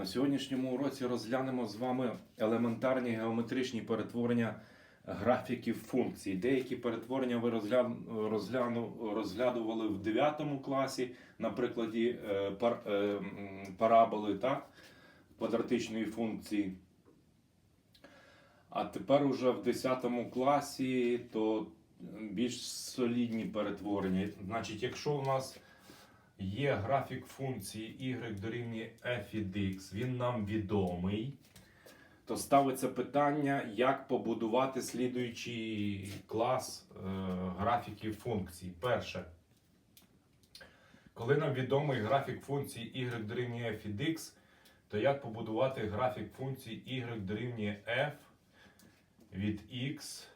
На сьогоднішньому уроці розглянемо з вами елементарні геометричні перетворення графіків функцій. Деякі перетворення ви розгляну, розглядували в 9 класі на прикладі е, пар, е, параболи так, квадратичної функції. А тепер уже в 10 класі то більш солідні перетворення. Значить, якщо у нас є графік функції y дорівнює f від x, він нам відомий, то ставиться питання, як побудувати слідуючий клас е, графіків функцій. Перше, коли нам відомий графік функції y дорівнює f від x, то як побудувати графік функції y дорівнює f від x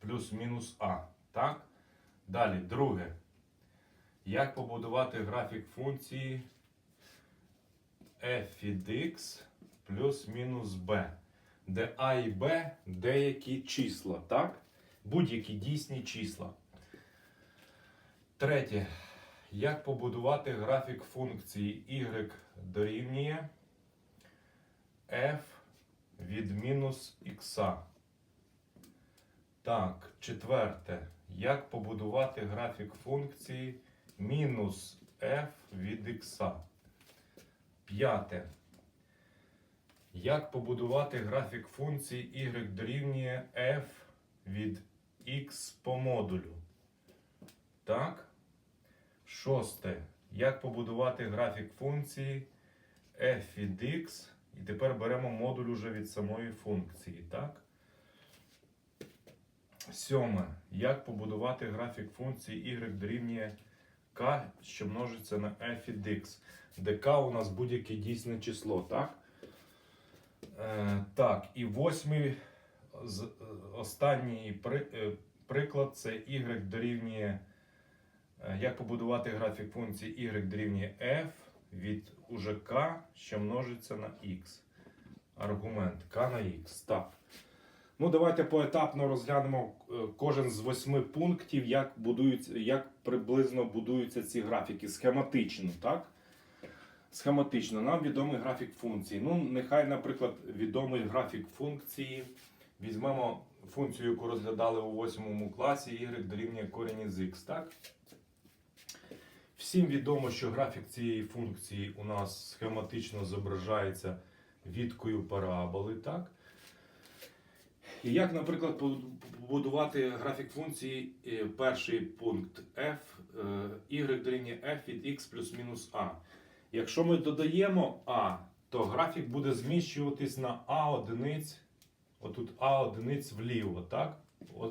плюс-мінус a. Так? Далі, друге. Як побудувати графік функції f від x плюс-мінус b, де a і b деякі числа, так? Будь-які дійсні числа. Третє. Як побудувати графік функції y дорівнює f від мінус x. Так, четверте. Як побудувати графік функції мінус f від x. П'яте. Як побудувати графік функції y дорівнює f від x по модулю? Так. Шосте. Як побудувати графік функції f від x. І тепер беремо модуль уже від самої функції. Так. Сьоме. Як побудувати графік функції y дорівнює k, що множиться на f від x, де k у нас будь-яке дійсне число, так? Е, так, і восьмий з, е, останній при, е, приклад це y дорівнює. е, Як побудувати графік функції y дорівнює f від уже k, що множиться на x. Аргумент k на x. Так. Ну, давайте поетапно розглянемо е, кожен з восьми пунктів, як будуються, як приблизно будуються ці графіки схематично, так? Схематично. Нам відомий графік функції. Ну, нехай, наприклад, відомий графік функції. Візьмемо функцію, яку розглядали у восьмому класі, y дорівнює корінь із x, так? Всім відомо, що графік цієї функції у нас схематично зображається віткою параболи, так? Як, наприклад, побудувати графік функції, е, перший пункт f, е, y дорівнює f від x плюс мінус a. Якщо ми додаємо a, то графік буде зміщуватись на a одиниць, отут a одиниць вліво, так?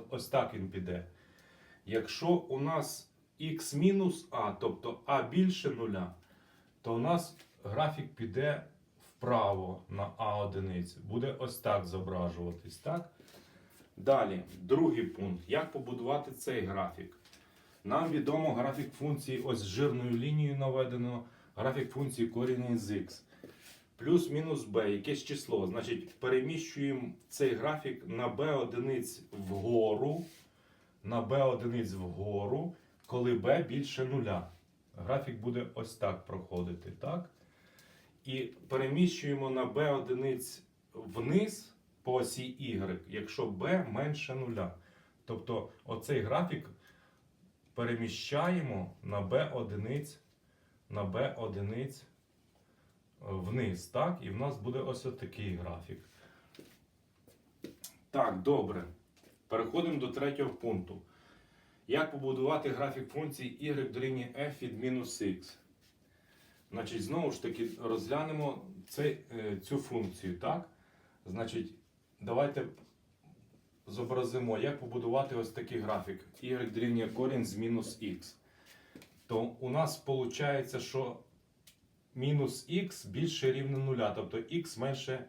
Ось так він піде. Якщо у нас x мінус a, тобто a більше нуля, то у нас графік піде вправо на а одиниць. Буде ось так зображуватись, так? Далі, другий пункт. Як побудувати цей графік? Нам відомо графік функції ось з жирною лінією наведено, графік функції корінь із х. Плюс-мінус b, якесь число. Значить, переміщуємо цей графік на b одиниць вгору, на b одиниць вгору, коли b більше нуля. Графік буде ось так проходити, так? І переміщуємо на b одиниць вниз по осі y, якщо b менше нуля. Тобто оцей графік переміщаємо на b одиниць на b одиниць вниз. так? І в нас буде ось такий графік. Так, добре. Переходимо до третього пункту. Як побудувати графік функції y дорівнює f від мінус x? Значить, знову ж таки, розглянемо цей, е, цю функцію, так? Значить, давайте зобразимо, як побудувати ось такий графік. y дорівнює корінь з мінус х. То у нас виходить, що мінус х більше рівне нуля, тобто х менше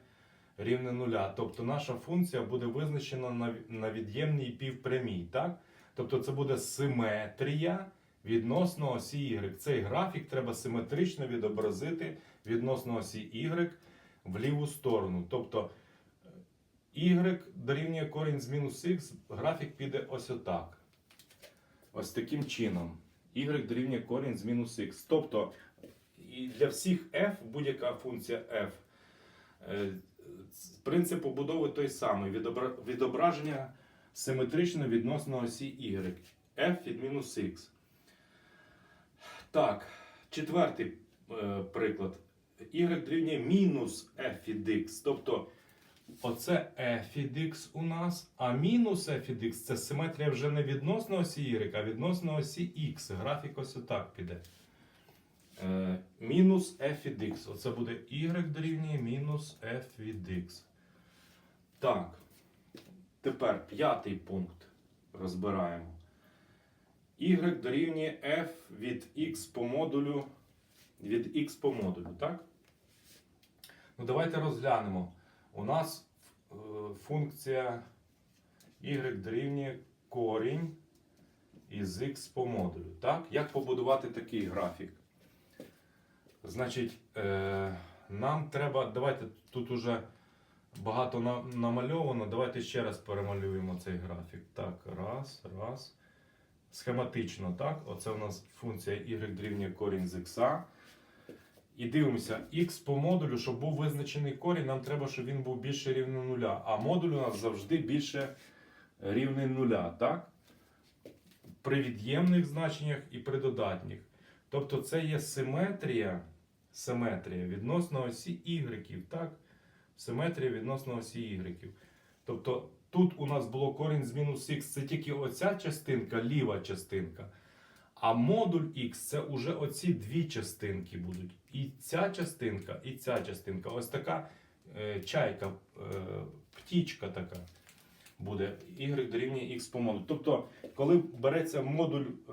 рівне нуля. Тобто наша функція буде визначена на, на від'ємній півпрямій, так? Тобто це буде симетрія відносно осі Y. Цей графік треба симетрично відобразити відносно осі Y в ліву сторону. Тобто y дорівнює корінь з мінус х, графік піде ось отак. Ось таким чином. y дорівнює корінь з мінус х. Тобто і для всіх f, будь-яка функція f, е, принцип побудови той самий. Відобра- Відображення симетрично відносно осі y. f від мінус x. Так, четвертий е, приклад. y дорівнює мінус f від x. Тобто оце f від x у нас, а мінус f від x це симетрія вже не відносно осі y, а відносно осі x. Графік ось отак піде. Е, мінус f від x. Оце буде y дорівнює мінус f від x. Так. Тепер п'ятий пункт розбираємо. Y дорівнює f від x по модулю від x по модулю, так? Ну, давайте розглянемо. У нас е, функція y дорівнює корінь із x по модулю. Так? Як побудувати такий графік? Значить, е, нам треба. Давайте тут уже багато на- намальовано. Давайте ще раз перемалюємо цей графік. Так, раз, раз. Схематично, так? Оце у нас функція y дорівнює корінь з x. І дивимося, x по модулю, щоб був визначений корінь, нам треба, щоб він був більше рівне нуля. А модуль у нас завжди більше рівне нуля, так? При від'ємних значеннях і при додатніх. Тобто це є симетрія, симетрія відносно осі y, так? Симетрія відносно осі y. Тобто тут у нас було корінь з мінус х, це тільки оця частинка, ліва частинка. А модуль X це вже оці дві частинки будуть. І ця частинка, і ця частинка. Ось така е, чайка, е, птічка така буде. Y дорівнює X по модулю. Тобто, коли береться модуль е,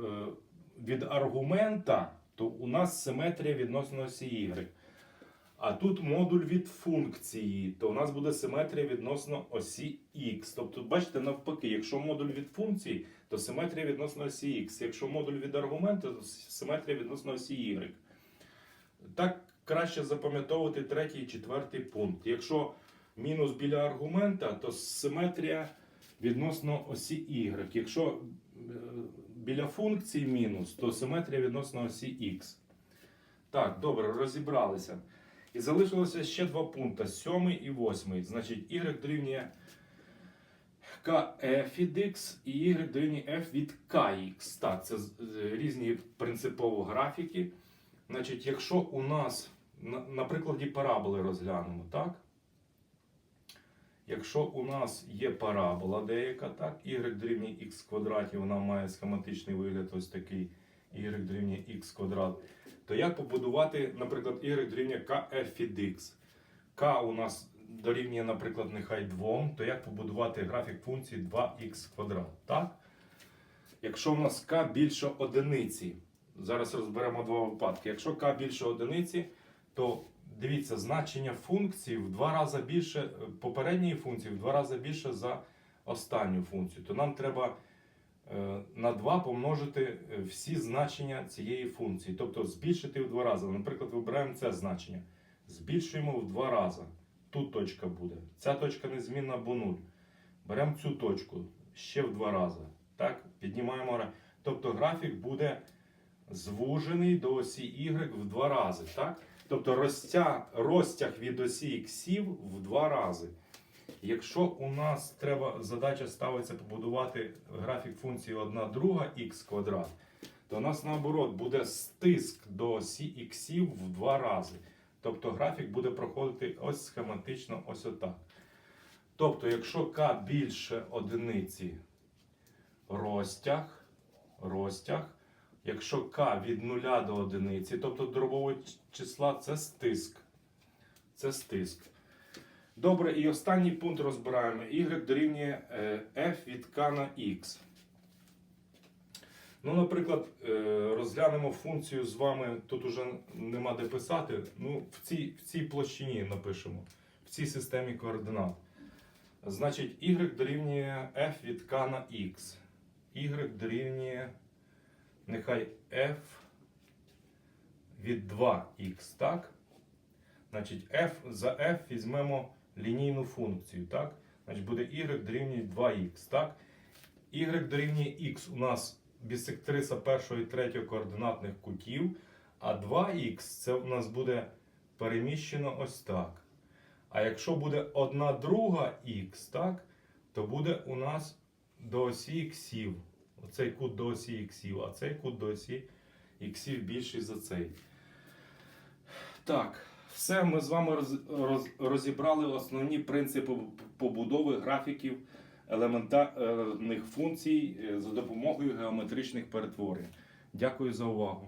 від аргумента, то у нас симетрія відносно осі Y. А тут модуль від функції, то у нас буде симетрія відносно осі X. Тобто, бачите, навпаки, якщо модуль від функції, то симетрія відносно осі X. Якщо модуль від аргументу, то симетрія відносно осі Y. Так краще запам'ятовувати третій і четвертий пункт. Якщо мінус біля аргумента, то симетрія відносно осі Y. Якщо е, біля функції мінус, то симетрія відносно осі X. Так, добре, розібралися. І залишилося ще два пункти: сьомий і восьмий. Значить, y дорівнює kf від x і y дорівнює f від kx. Так, це з- різні принципово графіки. Значить, якщо у нас на, на прикладі параболи розглянемо, так? Якщо у нас є парабола деяка, так, y дорівнює x квадраті, вона має схематичний вигляд ось такий y дорівнює x квадрат, то як побудувати, наприклад, y дорівнює kf від x? k у нас дорівнює, наприклад, нехай 2, то як побудувати графік функції 2х квадрат, так? Якщо у нас k більше одиниці, зараз розберемо два випадки. Якщо k більше одиниці, то дивіться, значення функції в два рази більше, е, попередньої функції в два рази більше за останню функцію. То нам треба на 2 помножити е, всі значення цієї функції. Тобто збільшити в два рази. Наприклад, вибираємо це значення. Збільшуємо в два рази. Тут точка буде. Ця точка незмінна, бо 0. Беремо цю точку ще в два рази. Так, піднімаємо. гра- Тобто графік буде звужений до осі Y в два рази. Так? Тобто розтяг, розтяг від осі іксів в два рази. Якщо у нас треба, задача ставиться побудувати графік функції 1 друга х квадрат, то у нас наоборот буде стиск до іксів в два рази. Тобто графік буде проходити ось схематично, ось отак. Тобто, якщо k більше одиниці розтяг, розтяг, якщо k від 0 до одиниці, тобто дробового числа, це стиск. Це стиск. Добре, і останній пункт розбираємо. Y дорівнює е, f від k на x. Ну, наприклад, е, розглянемо функцію з вами. Тут уже нема де писати. Ну, в цій, в цій площині напишемо, в цій системі координат. Значить, y дорівнює f від k на x. Y дорівнює нехай f від 2х, так? Значить, f за f візьмемо лінійну функцію, так? Значить, буде y дорівнює 2х, так? y дорівнює x у нас бісектриса першого і третього координатних кутів, А 2х це у нас буде переміщено ось так. А якщо буде 1 друга х, так, то буде у нас до осі іксів. Оцей кут до осі іксів, а цей кут до осі іксів більший за цей. Так, все ми з вами роз, роз, розібрали основні принципи побудови графіків елементарних функцій е, за допомогою геометричних перетворень. Дякую за увагу.